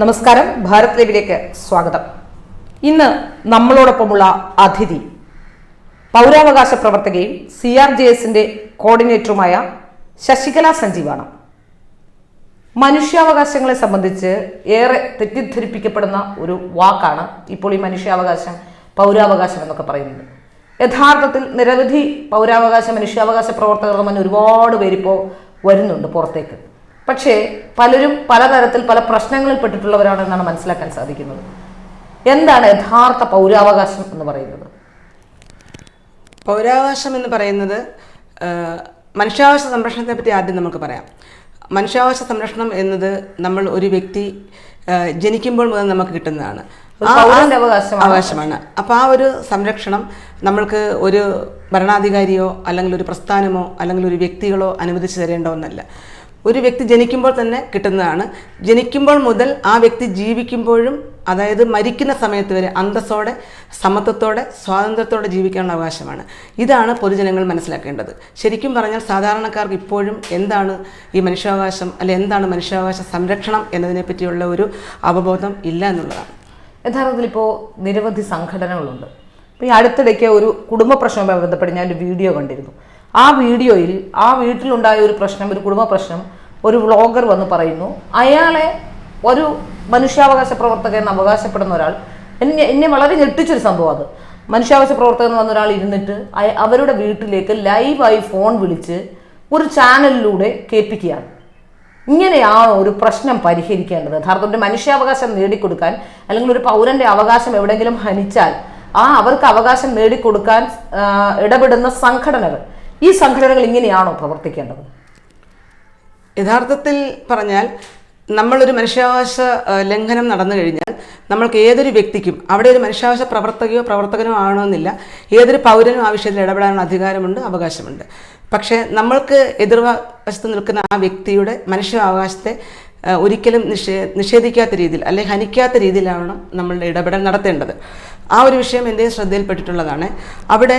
നമസ്കാരം. ഭാരത് ലൈവിലേക്ക് സ്വാഗതം. ഇന്ന് നമ്മളോടൊപ്പമുള്ള അതിഥി പൗരാവകാശ പ്രവർത്തകയും സി ആർ ജെ എസിന്റെ കോർഡിനേറ്ററുമായ ശശികല സഞ്ജീവാണ്. മനുഷ്യാവകാശങ്ങളെ സംബന്ധിച്ച് ഏറെ തെറ്റിദ്ധരിപ്പിക്കപ്പെടുന്ന ഒരു വാക്കാണ് ഇപ്പോൾ ഈ മനുഷ്യാവകാശം പൗരാവകാശം എന്നൊക്കെ പറയുന്നത്. യഥാർത്ഥത്തിൽ നിരവധി പൗരാവകാശ മനുഷ്യാവകാശ പ്രവർത്തകർ തന്നെ ഒരുപാട് പേരിപ്പോൾ വരുന്നുണ്ട് പുറത്തേക്ക്. പക്ഷേ പലരും പലതരത്തിൽ പല പ്രശ്നങ്ങളിൽ പെട്ടിട്ടുള്ളവരാണെന്നാണ് മനസ്സിലാക്കാൻ സാധിക്കുന്നത്. എന്താണ് യഥാർത്ഥ പൗരാവകാശം എന്ന് പറയുന്നത്? പൗരാവകാശം എന്ന് പറയുന്നത് മനുഷ്യാവകാശ സംരക്ഷണത്തെ പറ്റി ആദ്യം നമുക്ക് പറയാം. മനുഷ്യാവകാശ സംരക്ഷണം എന്നത് നമ്മൾ ഒരു വ്യക്തി ജനിക്കുമ്പോൾ മുതൽ നമുക്ക് കിട്ടുന്നതാണ്. അവകാശമാണ്. അപ്പോൾ ആ ഒരു സംരക്ഷണം നമ്മൾക്ക് ഒരു ഭരണാധികാരിയോ അല്ലെങ്കിൽ ഒരു പ്രസ്ഥാനമോ അല്ലെങ്കിൽ ഒരു വ്യക്തികളോ അനുവദിച്ചു തരേണ്ട ഒന്നല്ല. ഒരു വ്യക്തി ജനിക്കുമ്പോൾ തന്നെ കിട്ടുന്നതാണ്. ജനിക്കുമ്പോൾ മുതൽ ആ വ്യക്തി ജീവിക്കുമ്പോഴും അതായത് മരിക്കുന്ന സമയത്ത് വരെ അന്തസ്സോടെ സമത്വത്തോടെ സ്വാതന്ത്ര്യത്തോടെ ജീവിക്കാനുള്ള അവകാശമാണ്. ഇതാണ് പൊതുജനങ്ങൾ മനസ്സിലാക്കേണ്ടത്. ശരിക്കും പറഞ്ഞാൽ സാധാരണക്കാർക്ക് ഇപ്പോഴും എന്താണ് ഈ മനുഷ്യാവകാശം അല്ലെ എന്താണ് മനുഷ്യാവകാശ സംരക്ഷണം എന്നതിനെ പറ്റിയുള്ള ഒരു അവബോധം ഇല്ല എന്നുള്ളതാണ്. യഥാർത്ഥത്തിൽ ഇപ്പോൾ നിരവധി സംഘടനകളുണ്ട്. ഇപ്പോൾ ഈ അടുത്തിടയ്ക്ക് ഒരു കുടുംബ പ്രശ്നവുമായി ബന്ധപ്പെട്ട് ഞാൻ ഒരു വീഡിയോ കണ്ടിരുന്നു. ആ വീഡിയോയിൽ ആ വീട്ടിലുണ്ടായ ഒരു പ്രശ്നം ഒരു കുടുംബ പ്രശ്നം ഒരു വ്ളോഗർ വന്ന് പറയുന്നു അയാളെ ഒരു മനുഷ്യാവകാശ പ്രവർത്തകൻ അവകാശപ്പെടുന്ന ഒരാൾ എന്നെ എന്നെ വളരെ ഞെട്ടിച്ചൊരു സംഭവം അത്. മനുഷ്യാവകാശ പ്രവർത്തകൻ എന്ന് വന്ന ഒരാൾ ഇരുന്നിട്ട് അവരുടെ വീട്ടിലേക്ക് ലൈവായി ഫോൺ വിളിച്ച് ഒരു ചാനലിലൂടെ കേൾപ്പിക്കുകയാണ്. ഇങ്ങനെയാണോ ഒരു പ്രശ്നം പരിഹരിക്കേണ്ടത്. യഥാർത്ഥത്തിൽ മനുഷ്യാവകാശം നേടിക്കൊടുക്കാൻ അല്ലെങ്കിൽ ഒരു പൗരന്റെ അവകാശം എവിടെയെങ്കിലും ഹനിച്ചാൽ ആ അവർക്ക് അവകാശം നേടിക്കൊടുക്കാൻ ഇടപെടുന്ന സംഘടനകൾ ഈ സംഘടനകൾ ഇങ്ങനെയാണോ പ്രവർത്തിക്കേണ്ടത്? യഥാർത്ഥത്തിൽ പറഞ്ഞാൽ നമ്മളൊരു മനുഷ്യാവകാശ ലംഘനം നടന്നു കഴിഞ്ഞാൽ നമ്മൾക്ക് ഏതൊരു വ്യക്തിക്കും അവിടെ ഒരു മനുഷ്യാവകാശ പ്രവർത്തകയോ പ്രവർത്തകനോ ആവണമെന്നില്ല. ഏതൊരു പൗരനും ആ വിഷയത്തിൽ ഇടപെടാനുള്ള അധികാരമുണ്ട് അവകാശമുണ്ട്. പക്ഷേ നമ്മൾക്ക് എതിർവശത്ത് നിൽക്കുന്ന ആ വ്യക്തിയുടെ മനുഷ്യാവകാശത്തെ ഒരിക്കലും നിഷേ നിഷേധിക്കാത്ത രീതിയിൽ അല്ലെങ്കിൽ ഹനിക്കാത്ത രീതിയിലാണ് നമ്മളുടെ ഇടപെടൽ നടത്തേണ്ടത്. ആ ഒരു വിഷയം എന്റെ ശ്രദ്ധയിൽപ്പെട്ടിട്ടുള്ളതാണ്. അവിടെ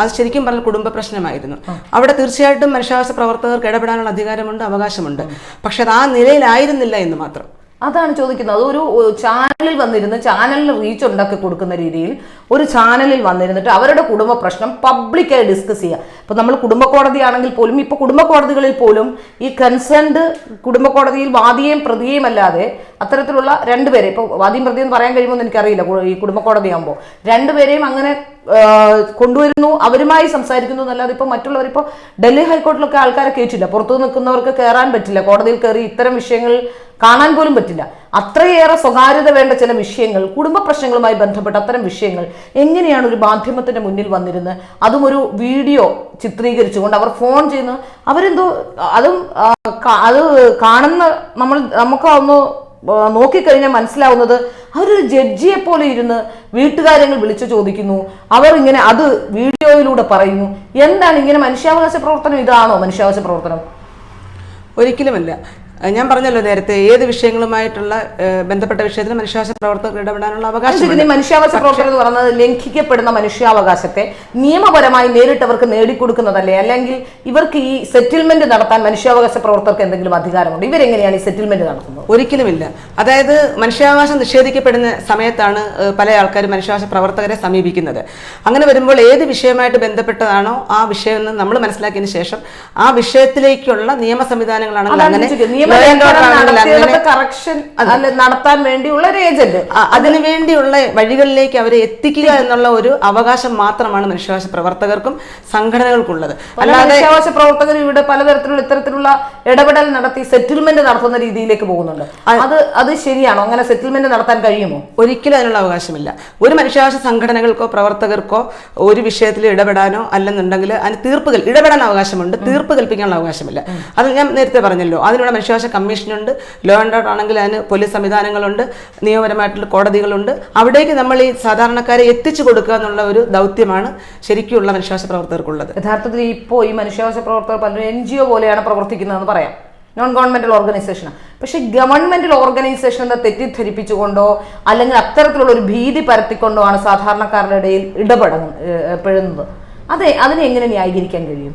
അത് ശരിക്കും പറഞ്ഞ കുടുംബ പ്രശ്നമായിരുന്നു. അവിടെ തീർച്ചയായിട്ടും മനുഷ്യാവകാശ പ്രവർത്തകർക്ക് ഇടപെടാനുള്ള അധികാരമുണ്ട് അവകാശമുണ്ട്. പക്ഷെ അത് ആ നിലയിലായിരുന്നില്ല എന്ന് മാത്രം. അതാണ് ചോദിക്കുന്നത്. അതൊരു ചാനലിൽ വന്നിരുന്ന് ചാനലിൽ റീച്ച് ഉണ്ടാക്കി കൊടുക്കുന്ന രീതിയിൽ ഒരു ചാനലിൽ വന്നിരുന്നിട്ട് അവരുടെ കുടുംബ പ്രശ്നം പബ്ലിക്കായി ഡിസ്കസ് ചെയ്യുക. ഇപ്പൊ നമ്മൾ കുടുംബ കോടതിയാണെങ്കിൽ പോലും ഇപ്പൊ കുടുംബ കോടതികളിൽ പോലും ഈ കൺസേൺഡ് കുടുംബ കോടതിയിൽ വാദിയെയും പ്രതിയെയും അല്ലാതെ അത്തരത്തിലുള്ള രണ്ടുപേരെ ഇപ്പൊ പ്രതി എന്ന് പറയാൻ കഴിയുമോ എന്ന് എനിക്കറിയില്ല. ഈ കുടുംബ കോടതി ആകുമ്പോൾ രണ്ടുപേരെയും അങ്ങനെ കൊണ്ടുവരുന്നു. അവരുമായി സംസാരിക്കുന്നു എന്നല്ലാതെ മറ്റുള്ളവർ ഇപ്പോൾ ഡൽഹി ഹൈക്കോടതിയിലൊക്കെ ആൾക്കാരെ കയറ്റില്ല പുറത്തു നിൽക്കുന്നവർക്ക് കയറാൻ പറ്റില്ല. കോടതിയിൽ കയറി ഇത്തരം വിഷയങ്ങൾ കാണാൻ പോലും പറ്റില്ല. അത്രയേറെ സ്വകാര്യത വേണ്ട ചില വിഷയങ്ങൾ കുടുംബ പ്രശ്നങ്ങളുമായി ബന്ധപ്പെട്ട അത്തരം വിഷയങ്ങൾ എങ്ങനെയാണ് ഒരു മാധ്യമത്തിന്റെ മുന്നിൽ വന്നിരുന്നത് അതും ഒരു വീഡിയോ ചിത്രീകരിച്ചുകൊണ്ട് അവർ ഫോൺ ചെയ്യുന്നു അവരെന്തോ അതും അത് കാണുന്ന നമ്മൾ നമുക്ക് ഒന്ന് നോക്കിക്കഴിഞ്ഞാൽ മനസ്സിലാവുന്നത് അവരൊരു ജഡ്ജിയെ പോലെ ഇരുന്ന് വീട്ടുകാര്യങ്ങൾ വിളിച്ചു ചോദിക്കുന്നു. അവർ ഇങ്ങനെ അത് വീഡിയോയിലൂടെ പറയുന്നു. എന്താണ് ഇങ്ങനെ മനുഷ്യാവകാശ പ്രവർത്തനം? ഇതാണോ മനുഷ്യാവകാശ പ്രവർത്തനം? ഒരിക്കലുമല്ല. ഞാൻ പറഞ്ഞല്ലോ നേരത്തെ ഏത് വിഷയങ്ങളുമായിട്ടുള്ള ബന്ധപ്പെട്ട വിഷയത്തിൽ മനുഷ്യാവകാശ പ്രവർത്തകർ ഇടപെടാനുള്ള അവകാശം മനുഷ്യാവകാശ പ്രവർത്തകർ എന്ന് പറഞ്ഞത് ലംഘിക്കപ്പെടുന്ന മനുഷ്യാവകാശത്തെ നിയമപരമായി നേരിട്ടവർക്ക് നേടിക്കൊടുക്കുന്നതല്ലേ? അല്ലെങ്കിൽ ഇവർക്ക് ഈ സെറ്റിൽമെന്റ് നടത്താൻ മനുഷ്യാവകാശ പ്രവർത്തകർക്ക് എന്തെങ്കിലും അധികാരമുണ്ട്? ഇവരെങ്ങനെയാണ് ഈ സെറ്റിൽമെന്റ് നടത്തുന്നത്? ഒരിക്കലുമില്ല. അതായത് മനുഷ്യാവകാശം നിഷേധിക്കപ്പെടുന്ന സമയത്താണ് പല ആൾക്കാരും മനുഷ്യാവകാശ പ്രവർത്തകരെ സമീപിക്കുന്നത്. അങ്ങനെ വരുമ്പോൾ ഏത് വിഷയമായിട്ട് ബന്ധപ്പെട്ടതാണോ ആ വിഷയം എന്ന് നമ്മൾ മനസ്സിലാക്കിയതിന് ശേഷം ആ വിഷയത്തിലേക്കുള്ള നിയമ സംവിധാനങ്ങളാണെങ്കിൽ അങ്ങനെ കറക്ഷൻ നടത്താൻ വേണ്ടിയുള്ള ഒരു ഏജന്റ് അതിനു വേണ്ടിയുള്ള വഴികളിലേക്ക് അവരെ എത്തിക്കുക എന്നുള്ള ഒരു അവകാശം മാത്രമാണ് മനുഷ്യാവകാശ പ്രവർത്തകർക്കും സംഘടനകൾക്കുള്ളത്. അല്ലാതെ മനുഷ്യാവകാശ പ്രവർത്തകർ ഇവിടെ പലതരത്തിലുള്ള ഇത്തരത്തിലുള്ള ഇടപെടൽ നടത്തി സെറ്റിൽമെന്റ് നടത്തുന്ന രീതിയിലേക്ക് പോകുന്നുണ്ട്. അത് അത് ശരിയാണോ? അങ്ങനെ സെറ്റിൽമെന്റ് നടത്താൻ കഴിയുമോ? ഒരിക്കലും അതിനുള്ള അവകാശമില്ല. ഒരു മനുഷ്യാവകാശ സംഘടനകൾക്കോ പ്രവർത്തകർക്കോ ഒരു വിഷയത്തിൽ ഇടപെടാനോ അല്ലെന്നുണ്ടെങ്കിൽ അതിന് തീർപ്പുകൾ ഇടപെടാൻ അവകാശമുണ്ട് തീർപ്പ് കൽപ്പിക്കാനുള്ള അവകാശമില്ല. അത് ഞാൻ നേരത്തെ പറഞ്ഞല്ലോ അതിനുള്ള മനുഷ്യാവകാശ കമ്മീഷനുണ്ട്. ലോ ആൻഡ് ഓർഡർ ആണെങ്കിൽ അതിന് പോലീസ് സംവിധാനങ്ങളുണ്ട്. നിയമപരമായിട്ടുള്ള കോടതികളുണ്ട്. അവിടേക്ക് നമ്മൾ ഈ സാധാരണക്കാരെ എത്തിച്ചു കൊടുക്കുക എന്നുള്ള ഒരു ദൗത്യമാണ് ശരിക്കുമുള്ള മനുഷ്യാവകാശ പ്രവർത്തകർക്കുള്ളത്. യഥാർത്ഥത്തിൽ ഇപ്പോൾ ഈ മനുഷ്യാവകാശ പ്രവർത്തകർ പലരും എൻ ജി ഒ പോലെയാണ് പ്രവർത്തിക്കുന്നതെന്ന് പറയാം. നോൺ ഗവൺമെന്റൽ ഓർഗനൈസേഷൻ പക്ഷേ ഗവൺമെന്റൽ ഓർഗനൈസേഷൻ എന്ന തെറ്റിദ്ധരിപ്പിച്ചുകൊണ്ടോ അല്ലെങ്കിൽ അത്തരത്തിലുള്ള ഒരു ഭീതി പരത്തിക്കൊണ്ടോ ആണ് സാധാരണക്കാരുടെ ഇടയിൽ ഇടപെടുന്നത് പെടുന്നത്? അതെ അതിനെ എങ്ങനെ ന്യായീകരിക്കാൻ കഴിയും?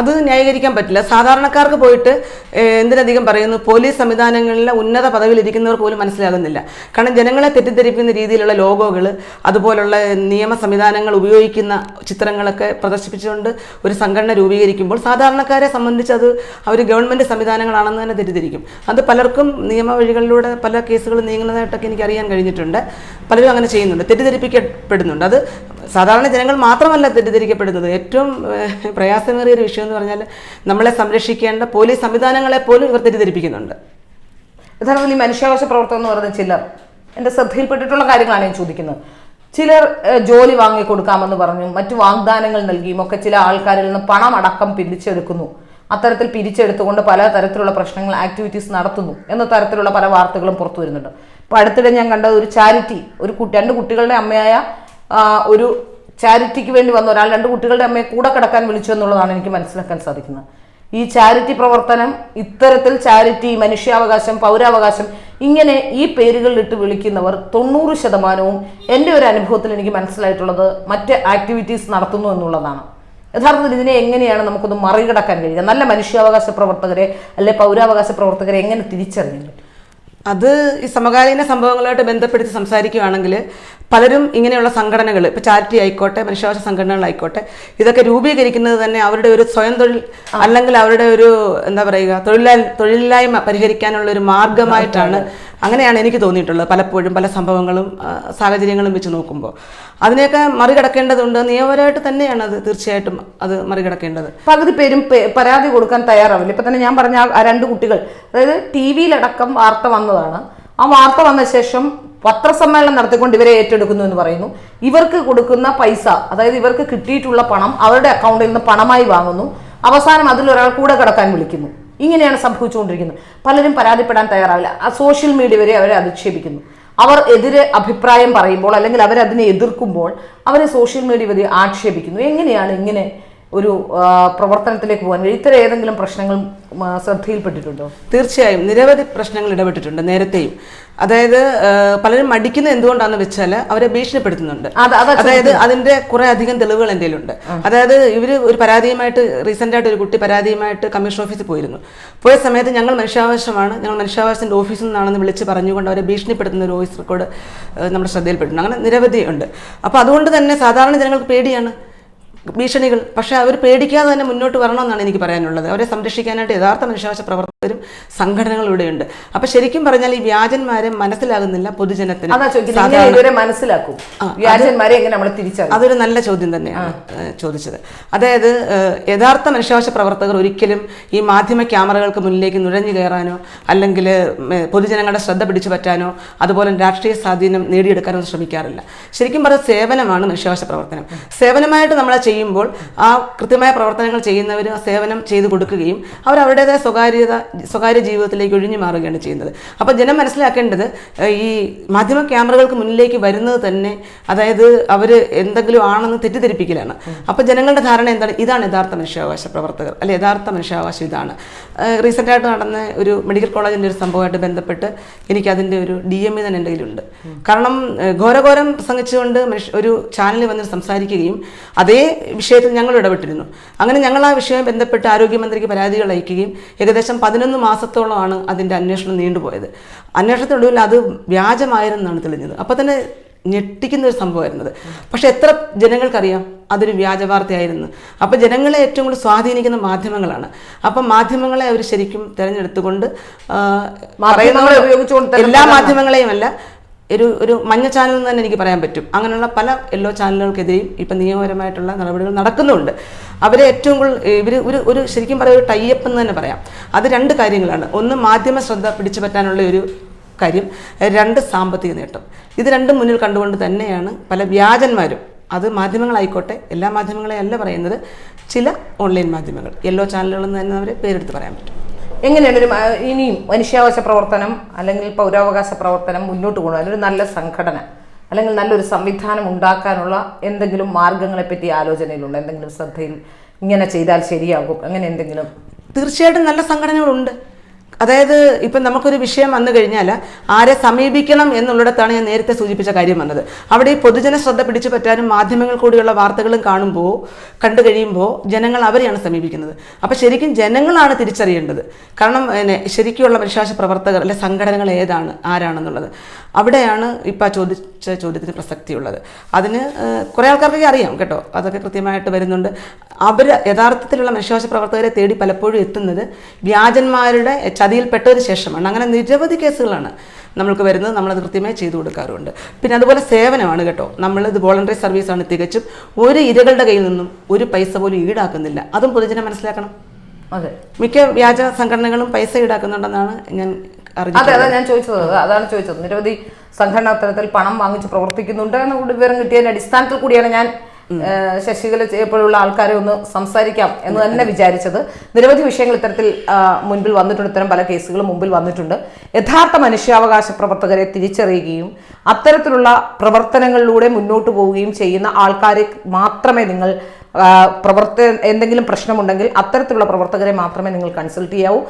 അത് ന്യായീകരിക്കാൻ പറ്റില്ല. സാധാരണക്കാർക്ക് പോയിട്ട് എന്തിനധികം പറയുന്നു പോലീസ് സംവിധാനങ്ങളിലെ ഉന്നത പദവിയിലിരിക്കുന്നവർ പോലും മനസ്സിലാകുന്നില്ല. കാരണം ജനങ്ങളെ തെറ്റിദ്ധരിപ്പിക്കുന്ന രീതിയിലുള്ള ലോഗോകൾ അതുപോലുള്ള നിയമ സംവിധാനങ്ങൾ ഉപയോഗിക്കുന്ന ചിത്രങ്ങളൊക്കെ പ്രദർശിപ്പിച്ചുകൊണ്ട് ഒരു സംഘടന രൂപീകരിക്കുമ്പോൾ സാധാരണക്കാരെ സംബന്ധിച്ച് അത് അവർ ഗവൺമെന്റ് സംവിധാനങ്ങളാണെന്ന് തന്നെ തെറ്റിദ്ധരിക്കും. അത് പലർക്കും നിയമവഴികളിലൂടെ പല കേസുകൾ നീങ്ങുന്നതായിട്ടൊക്കെ എനിക്ക് അറിയാൻ കഴിഞ്ഞിട്ടുണ്ട്. പലരും അങ്ങനെ ചെയ്യുന്നുണ്ട്. തെറ്റിദ്ധരിപ്പിക്കപ്പെടുന്നുണ്ട്. അത് സാധാരണ ജനങ്ങൾ മാത്രമല്ല തെറ്റിദ്ധരിക്കപ്പെടുന്നത്. ഏറ്റവും പ്രയാസമേറിയ ഒരു വിഷയം എന്ന് പറഞ്ഞാൽ നമ്മളെ സംരക്ഷിക്കേണ്ട പോലീസ് സംവിധാനങ്ങളെ പോലും ഇവർ തെറ്റിദ്ധരിപ്പിക്കുന്നുണ്ട്. യഥാർത്ഥത്തിൽ ഈ മനുഷ്യാവകാശ പ്രവർത്തനം എന്ന് പറയുന്ന ചിലർ എന്റെ ശ്രദ്ധയിൽപ്പെട്ടിട്ടുള്ള കാര്യങ്ങളാണ് ഞാൻ ചോദിക്കുന്നത്. ചിലർ ജോലി വാങ്ങിക്കൊടുക്കാമെന്ന് പറഞ്ഞു മറ്റു വാഗ്ദാനങ്ങൾ നൽകിയും ഒക്കെ ചില ആൾക്കാരിൽ നിന്ന് പണം അടക്കം പിരിച്ചെടുക്കുന്നു. അത്തരത്തിൽ പിരിച്ചെടുത്തുകൊണ്ട് പല തരത്തിലുള്ള പ്രശ്നങ്ങൾ ആക്ടിവിറ്റീസ് നടത്തുന്നു എന്ന തരത്തിലുള്ള പല വാർത്തകളും പുറത്തു വരുന്നുണ്ട്. അപ്പോൾ അടുത്തിടെ ഞാൻ കണ്ടത് ഒരു ചാരിറ്റി ഒരു രണ്ട് കുട്ടികളുടെ അമ്മയായ ഒരു ചാരിറ്റിക്ക് വേണ്ടി വന്ന ഒരാൾ രണ്ട് കുട്ടികളുടെ അമ്മയെ കൂടെ കിടക്കാൻ വിളിച്ചു എന്നുള്ളതാണ് എനിക്ക് മനസ്സിലാക്കാൻ സാധിക്കുന്നത്. ഈ ചാരിറ്റി പ്രവർത്തനം ഇത്തരത്തിൽ ചാരിറ്റി മനുഷ്യാവകാശം പൗരാവകാശം ഇങ്ങനെ ഈ പേരുകളിലിട്ട് വിളിക്കുന്നവർ തൊണ്ണൂറ് ശതമാനവും എന്റെ ഒരു അനുഭവത്തിൽ എനിക്ക് മനസ്സിലായിട്ടുള്ളത് മറ്റ് ആക്ടിവിറ്റീസ് നടത്തുന്നു എന്നുള്ളതാണ്. യഥാർത്ഥത്തിൽ ഇതിനെ എങ്ങനെയാണ് നമുക്കൊന്ന് മറികടക്കാൻ കഴിയുക? നല്ല മനുഷ്യാവകാശ പ്രവർത്തകരെ അല്ലെ പൗരാവകാശ പ്രവർത്തകരെ എങ്ങനെ തിരിച്ചറിയാൻ പറ്റും അത് ഈ സമകാലീന സംഭവങ്ങളുമായിട്ട് ബന്ധപ്പെടുത്തി സംസാരിക്കുകയാണെങ്കിൽ പലരും ഇങ്ങനെയുള്ള സംഘടനകൾ ഇപ്പോൾ ചാരിറ്റി ആയിക്കോട്ടെ മനുഷ്യാവകാശ സംഘടനകളായിക്കോട്ടെ ഇതൊക്കെ രൂപീകരിക്കുന്നത് തന്നെ അവരുടെ ഒരു സ്വയം തൊഴിൽ അല്ലെങ്കിൽ അവരുടെ ഒരു എന്താ പറയുക തൊഴിലാ തൊഴിലില്ലായ്മ പരിഹരിക്കാനുള്ള ഒരു മാർഗമായിട്ടാണ് അങ്ങനെയാണ് എനിക്ക് തോന്നിയിട്ടുള്ളത് പലപ്പോഴും പല സംഭവങ്ങളും സാഹചര്യങ്ങളും വെച്ച് നോക്കുമ്പോൾ അതിനെയൊക്കെ മറികടക്കേണ്ടതുണ്ട്. നിയമപരമായിട്ട് തന്നെയാണ് അത് തീർച്ചയായിട്ടും അത് മറികടക്കേണ്ടത്. പകുതി പേരും പരാതി കൊടുക്കാൻ തയ്യാറാവില്ല. ഇപ്പം തന്നെ ഞാൻ പറഞ്ഞ ആ രണ്ട് കുട്ടികൾ അതായത് ടി വിയിലടക്കം വാർത്ത വന്നതാണ്. ആ വാർത്ത വന്ന ശേഷം പത്രസമ്മേളനം നടത്തിക്കൊണ്ട് ഇവരെ ഏറ്റെടുക്കുന്നു എന്ന് പറയുന്നു. ഇവർക്ക് കൊടുക്കുന്ന പൈസ അതായത് ഇവർക്ക് കിട്ടിയിട്ടുള്ള പണം അവരുടെ അക്കൗണ്ടിൽ നിന്ന് പണമായി വാങ്ങുന്നു. അവസാനം അതിലൊരാൾ കൂടെ കിടക്കാൻ വിളിക്കുന്നു. ഇങ്ങനെയാണ് സംഭവിച്ചുകൊണ്ടിരിക്കുന്നത്. പലരും പരാതിപ്പെടാൻ തയ്യാറാവില്ല. ആ സോഷ്യൽ മീഡിയ വരെ അവരെ അധിക്ഷേപിക്കുന്നു. അവർ എതിരെ അഭിപ്രായം പറയുമ്പോൾ അല്ലെങ്കിൽ അവരതിനെ എതിർക്കുമ്പോൾ അവരെ സോഷ്യൽ മീഡിയ വരെ ആക്ഷേപിക്കുന്നു. എങ്ങനെയാണ് ഇങ്ങനെ ഒരു പ്രവർത്തനത്തിലേക്ക് പോകാൻ ഇത്തരം ഏതെങ്കിലും പ്രശ്നങ്ങൾ ശ്രദ്ധയിൽപ്പെട്ടിട്ടുണ്ടോ? തീർച്ചയായും. നിരവധി പ്രശ്നങ്ങൾ ഇടപെട്ടിട്ടുണ്ട് നേരത്തെയും. അതായത് പലരും മടിക്കുന്നത് എന്തുകൊണ്ടാണെന്ന് വെച്ചാൽ അവരെ ഭീഷണിപ്പെടുത്തുന്നുണ്ട്. അതായത് അതിന്റെ കുറെ അധികം തെളിവുകൾ എന്റെ ഉണ്ട് അതായത് ഇവർ ഒരു പരാതിയുമായിട്ട് റീസെന്റ് ആയിട്ട് ഒരു കുട്ടി പരാതിയുമായിട്ട് കമ്മീഷൻ ഓഫീസിൽ പോയിരുന്നു. പോയ സമയത്ത് ഞങ്ങൾ മനുഷ്യാവകാശമാണ് ഞങ്ങൾ മനുഷ്യാവകാശത്തിന്റെ ഓഫീസിൽ നിന്നാണെന്ന് വിളിച്ച് പറഞ്ഞുകൊണ്ട് അവരെ ഭീഷണിപ്പെടുത്തുന്ന ഒരു വോയിസ് റെക്കോർഡ് നമ്മുടെ ശ്രദ്ധയിൽപ്പെട്ടിട്ടുണ്ട്. അങ്ങനെ നിരവധി ഉണ്ട്. അപ്പോൾ അതുകൊണ്ട് തന്നെ സാധാരണ ജനങ്ങൾക്ക് പേടിയാണ്. ഭീഷണികൾ. പക്ഷേ അവർ പേടിക്കാതെ തന്നെ മുന്നോട്ട് വരണമെന്നാണ് എനിക്ക് പറയാനുള്ളത്. അവരെ സംരക്ഷിക്കാനായിട്ട് യഥാർത്ഥ മനുഷ്യാവകാശ പ്രവർത്തകരും സംഘടനകളും സംഘടനകളിലൂടെയുണ്ട് അപ്പൊ ശരിക്കും പറഞ്ഞാൽ ഈ വ്യാജന്മാരെ മനസ്സിലാകുന്നില്ല പൊതുജനത്തിന്. ഇവരെ മനസ്സിലാക്കും. വ്യാജന്മാരെ എങ്ങനെ നമ്മൾ തിരിച്ചറിയും? അതൊരു നല്ല ചോദ്യം തന്നെയാണ് ചോദിച്ചത്. അതായത് യഥാർത്ഥ മനുഷ്യാവകാശ പ്രവർത്തകർ ഒരിക്കലും ഈ മാധ്യമ ക്യാമറകൾക്ക് മുന്നിലേക്ക് നുഴഞ്ഞു കയറാനോ അല്ലെങ്കിൽ പൊതുജനങ്ങളുടെ ശ്രദ്ധ പിടിച്ചു പറ്റാനോ അതുപോലെ രാഷ്ട്രീയ സ്വാധീനം നേടിയെടുക്കാനോ ശ്രമിക്കാറില്ല. ശരിക്കും പറഞ്ഞ സേവനമാണ് മനുഷ്യാവകാശ പ്രവർത്തനം. സേവനമായിട്ട് നമ്മൾ ചെയ്യുമ്പോൾ ആ കൃത്യമായ പ്രവർത്തനങ്ങൾ ചെയ്യുന്നവർ സേവനം ചെയ്തു കൊടുക്കുകയും അവർ അവരുടേതായ സ്വകാര്യത സ്വകാര്യ ജീവിതത്തിലേക്ക് ഒഴിഞ്ഞു മാറുകയാണ് ചെയ്യുന്നത്. അപ്പോൾ ജനം മനസ്സിലാക്കേണ്ടത് ഈ മാധ്യമ ക്യാമറകൾക്ക് മുന്നിലേക്ക് വരുന്നത് തന്നെ അതായത് അവർ എന്തെങ്കിലും ആണെന്ന് തെറ്റിദ്ധരിപ്പിക്കലാണ്. അപ്പോൾ ജനങ്ങളുടെ ധാരണ എന്താണ്? ഇതാണ് യഥാർത്ഥ മനുഷ്യാവകാശ പ്രവർത്തകർ അല്ലെ യഥാർത്ഥ മനുഷ്യാവകാശം ഇതാണ്. റീസെന്റായിട്ട് നടന്ന ഒരു മെഡിക്കൽ കോളേജിന്റെ ഒരു സംഭവമായിട്ട് ബന്ധപ്പെട്ട് എനിക്ക് അതിന്റെ ഒരു ഡി എം ഇ തന്നെ എന്റെ കയ്യിലുണ്ട്. കാരണം ഘോരഘോരം പ്രസംഗിച്ചുകൊണ്ട് മനുഷ്യ ഒരു ചാനലിൽ വന്ന് സംസാരിക്കുകയും അതേ വിഷയത്തിൽ ഞങ്ങൾ ഇടപെട്ടിരുന്നു. അങ്ങനെ ഞങ്ങൾ ആ വിഷയം ബന്ധപ്പെട്ട് ആരോഗ്യമന്ത്രിക്ക് പരാതികൾ അയക്കുകയും ഏകദേശം പതിനൊന്ന് മാസത്തോളമാണ് അതിന്റെ അന്വേഷണം നീണ്ടുപോയത്. അന്വേഷണത്തിനൊടുവിൽ അത് വ്യാജമായിരുന്നാണ് തെളിഞ്ഞത്. അപ്പോൾ തന്നെ ഞെട്ടിക്കുന്ന ഒരു സംഭവമായിരുന്നത് പക്ഷെ എത്ര ജനങ്ങൾക്കറിയാം അതൊരു വ്യാജ വാർത്തയായിരുന്നു അപ്പോൾ ജനങ്ങളെ ഏറ്റവും കൂടുതൽ സ്വാധീനിക്കുന്ന മാധ്യമങ്ങളാണ്. അപ്പം മാധ്യമങ്ങളെ അവർ ശരിക്കും തിരഞ്ഞെടുത്തുകൊണ്ട് എല്ലാ മാധ്യമങ്ങളെയും അല്ല ഒരു ഒരു മഞ്ഞ ചാനൽ എന്ന് തന്നെ എനിക്ക് പറയാൻ പറ്റും. അങ്ങനെയുള്ള പല യെല്ലോ ചാനലുകൾക്കെതിരെയും ഇപ്പം നിയമപരമായിട്ടുള്ള നടപടികൾ നടക്കുന്നുണ്ട്. അവരെ ഏറ്റവും കൂടുതൽ ഇവർ ഒരു ഒരു ശരിക്കും പറയാം ഒരു ടൈപ്പ് എന്ന് തന്നെ പറയാം. അത് രണ്ട് കാര്യങ്ങളാണ്. ഒന്ന് മാധ്യമ ശ്രദ്ധ പിടിച്ചു പറ്റാനുള്ള ഒരു കാര്യം രണ്ട് സാമ്പത്തിക നേട്ടം. ഇത് രണ്ടും മുന്നിൽ കണ്ടുകൊണ്ട് തന്നെയാണ് പല വ്യാജന്മാരും അത് മാധ്യമങ്ങളായിക്കോട്ടെ എല്ലാ മാധ്യമങ്ങളെയല്ല പറയുന്നത് ചില ഓൺലൈൻ മാധ്യമങ്ങൾ യെല്ലോ ചാനലുകളെന്ന് തന്നെ അവരെ പേരെടുത്ത് പറയാൻ പറ്റും. എങ്ങനെയാണ് ഒരു ഇനിയും മനുഷ്യാവകാശ പ്രവർത്തനം അല്ലെങ്കിൽ പൗരാവകാശ പ്രവർത്തനം മുന്നോട്ട് കൊണ്ടുപോകാൻ? ഒരു നല്ല സംഘടന അല്ലെങ്കിൽ നല്ലൊരു സംവിധാനം ഉണ്ടാക്കാനുള്ള എന്തെങ്കിലും മാർഗങ്ങളെപ്പറ്റി ആലോചനയിലുണ്ട്? എന്തെങ്കിലും ശ്രദ്ധയിൽ ഇങ്ങനെ ചെയ്താൽ ശരിയാകും? അങ്ങനെ എന്തെങ്കിലും? തീർച്ചയായിട്ടും നല്ല സംഘടനകളുണ്ട്. അതായത് ഇപ്പം നമുക്കൊരു വിഷയം വന്നു കഴിഞ്ഞാൽ ആരെ സമീപിക്കണം എന്നുള്ളിടത്താണ് ഞാൻ നേരത്തെ സൂചിപ്പിച്ച കാര്യം വന്നത് അവിടെ ഈ പൊതുജന ശ്രദ്ധ പിടിച്ചു പറ്റാനും മാധ്യമങ്ങൾ കൂടിയുള്ള വാർത്തകളും കാണുമ്പോൾ കണ്ടു കഴിയുമ്പോൾ ജനങ്ങൾ അവരെയാണ് സമീപിക്കുന്നത്. അപ്പോൾ ശരിക്കും ജനങ്ങളാണ് തിരിച്ചറിയേണ്ടത്. കാരണം പിന്നെ ശരിക്കുമുള്ള വിശ്വാസ പ്രവർത്തകർ അല്ലെ സംഘടനകൾ ഏതാണ് ആരാണെന്നുള്ളത്. അവിടെയാണ് ഇപ്പം ചോദിച്ച ചോദ്യത്തിന് പ്രസക്തിയുള്ളത്. അതിന് കുറേ ആൾക്കാർക്കൊക്കെ അറിയാം കേട്ടോ. അതൊക്കെ കൃത്യമായിട്ട് വരുന്നുണ്ട്. അവർ യഥാർത്ഥത്തിലുള്ള വിശ്വാസ പ്രവർത്തകരെ തേടി പലപ്പോഴും എത്തുന്നത് വ്യാജന്മാരുടെ ചതിയിൽപ്പെട്ടതിന് ശേഷമാണ്. അങ്ങനെ നിരവധി കേസുകളാണ് നമ്മൾക്ക് വരുന്നത്. നമ്മളത് കൃത്യമായി ചെയ്തു കൊടുക്കാറുണ്ട്. പിന്നെ അതുപോലെ സേവനമാണ് കേട്ടോ. നമ്മളിത് വോളണ്ടറി സർവീസാണ് തികച്ചും ഒരു ഇരകളുടെ കയ്യിൽ നിന്നും ഒരു പൈസ പോലും ഈടാക്കുന്നില്ല. അതും പൊതുജനം മനസ്സിലാക്കണം. അതെ. മിക്ക വ്യാജ സംഘടനകളും പൈസ ഈടാക്കുന്നുണ്ടെന്നാണ് ഞാൻ അറിഞ്ഞത് അതെ അതാ ഞാൻ ചോദിച്ചത്. അത് അതാണ് ചോദിച്ചത്. നിരവധി സംഘടനാ തലത്തിൽ പണം വാങ്ങിച്ച് പ്രവർത്തിക്കുന്നുണ്ട് എന്ന വിവരം കിട്ടിയതിന്റെ അടിസ്ഥാനത്തിൽ കൂടിയാണ് ഞാൻ ശശികല ചെയ്യപ്പോഴുള്ള ആൾക്കാരെ ഒന്ന് സംസാരിക്കാം എന്ന് തന്നെ വിചാരിച്ചത്. നിരവധി വിഷയങ്ങൾ ഇത്തരത്തിൽ മുൻപിൽ വന്നിട്ടുണ്ട്. ഇത്തരം പല കേസുകളും മുമ്പിൽ വന്നിട്ടുണ്ട്. യഥാർത്ഥ മനുഷ്യാവകാശ പ്രവർത്തകരെ തിരിച്ചറിയുകയും അത്തരത്തിലുള്ള പ്രവർത്തനങ്ങളിലൂടെ മുന്നോട്ട് പോവുകയും ചെയ്യുന്ന ആൾക്കാരെ മാത്രമേ നിങ്ങൾ പ്രവർത്തന പ്രവർത്ത എന്തെങ്കിലും പ്രശ്നമുണ്ടെങ്കിൽ അത്തരത്തിലുള്ള പ്രവർത്തകരെ മാത്രമേ നിങ്ങൾ കൺസൾട്ട് ചെയ്യാവൂ.